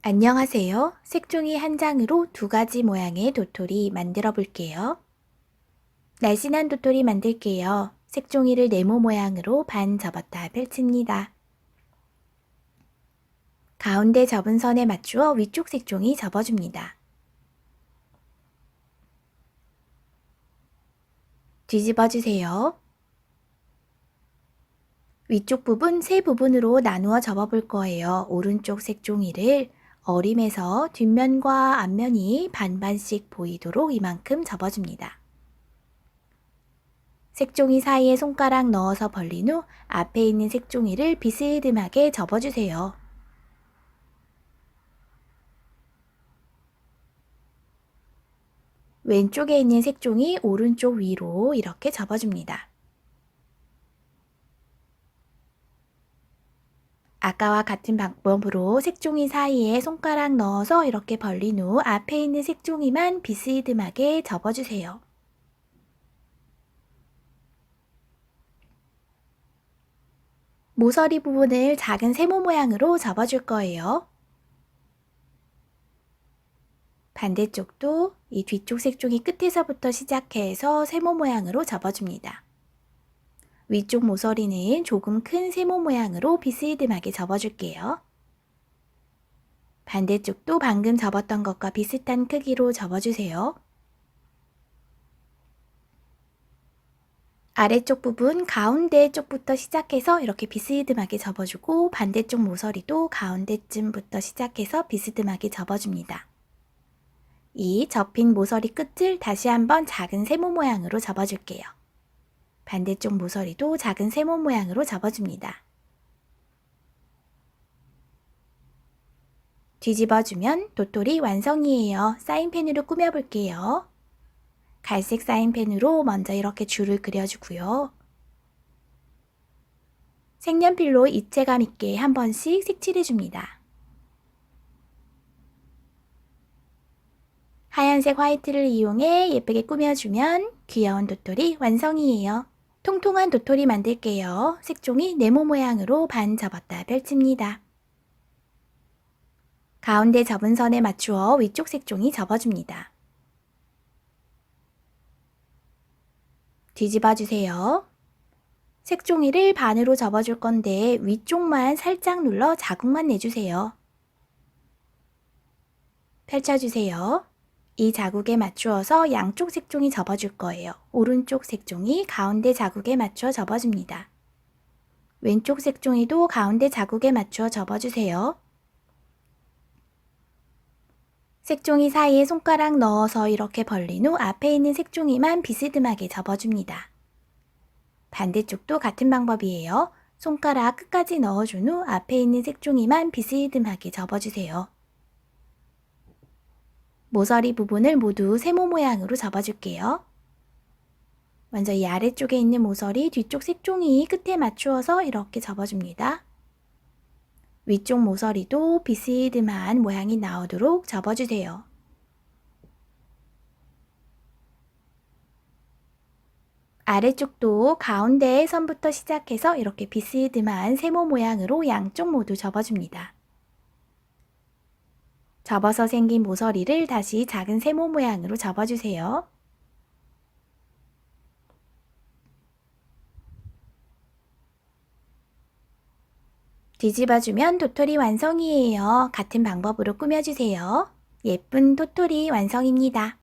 안녕하세요. 색종이 한 장으로 두 가지 모양의 도토리 만들어 볼게요. 날씬한 도토리 만들게요. 색종이를 네모 모양으로 반 접었다 펼칩니다. 가운데 접은 선에 맞추어 위쪽 색종이 접어줍니다. 뒤집어 주세요. 위쪽 부분 세 부분으로 나누어 접어볼 거예요. 오른쪽 색종이를 어림에서 뒷면과 앞면이 반반씩 보이도록 이만큼 접어줍니다. 색종이 사이에 손가락 넣어서 벌린 후 앞에 있는 색종이를 비스듬하게 접어주세요. 왼쪽에 있는 색종이 오른쪽 위로 이렇게 접어줍니다. 아까와 같은 방법으로 색종이 사이에 손가락 넣어서 이렇게 벌린 후 앞에 있는 색종이만 비스듬하게 접어주세요. 모서리 부분을 작은 세모 모양으로 접어줄 거예요. 반대쪽도 이 뒤쪽 색종이 끝에서부터 시작해서 세모 모양으로 접어줍니다. 위쪽 모서리는 조금 큰 세모 모양으로 비스듬하게 접어줄게요. 반대쪽도 방금 접었던 것과 비슷한 크기로 접어주세요. 아래쪽 부분 가운데 쪽부터 시작해서 이렇게 비스듬하게 접어주고 반대쪽 모서리도 가운데쯤부터 시작해서 비스듬하게 접어줍니다. 이 접힌 모서리 끝을 다시 한번 작은 세모 모양으로 접어줄게요. 반대쪽 모서리도 작은 세모 모양으로 접어줍니다. 뒤집어주면 도토리 완성이에요. 사인펜으로 꾸며볼게요. 갈색 사인펜으로 먼저 이렇게 줄을 그려주고요. 색연필로 입체감 있게 한 번씩 색칠해줍니다. 하얀색 화이트를 이용해 예쁘게 꾸며주면 귀여운 도토리 완성이에요. 통통한 도토리 만들게요. 색종이 네모 모양으로 반 접었다 펼칩니다. 가운데 접은 선에 맞추어 위쪽 색종이 접어줍니다. 뒤집어 주세요. 색종이를 반으로 접어줄 건데 위쪽만 살짝 눌러 자국만 내주세요. 펼쳐주세요. 이 자국에 맞추어서 양쪽 색종이 접어줄 거예요. 오른쪽 색종이 가운데 자국에 맞추어 접어줍니다. 왼쪽 색종이도 가운데 자국에 맞추어 접어주세요. 색종이 사이에 손가락 넣어서 이렇게 벌린 후 앞에 있는 색종이만 비스듬하게 접어줍니다. 반대쪽도 같은 방법이에요. 손가락 끝까지 넣어준 후 앞에 있는 색종이만 비스듬하게 접어주세요. 모서리 부분을 모두 세모 모양으로 접어줄게요. 먼저 이 아래쪽에 있는 모서리 뒤쪽 색종이 끝에 맞추어서 이렇게 접어줍니다. 위쪽 모서리도 비스듬한 모양이 나오도록 접어주세요. 아래쪽도 가운데 선부터 시작해서 이렇게 비스듬한 세모 모양으로 양쪽 모두 접어줍니다. 접어서 생긴 모서리를 다시 작은 세모 모양으로 접어주세요. 뒤집어주면 도토리 완성이에요. 같은 방법으로 꾸며주세요. 예쁜 도토리 완성입니다.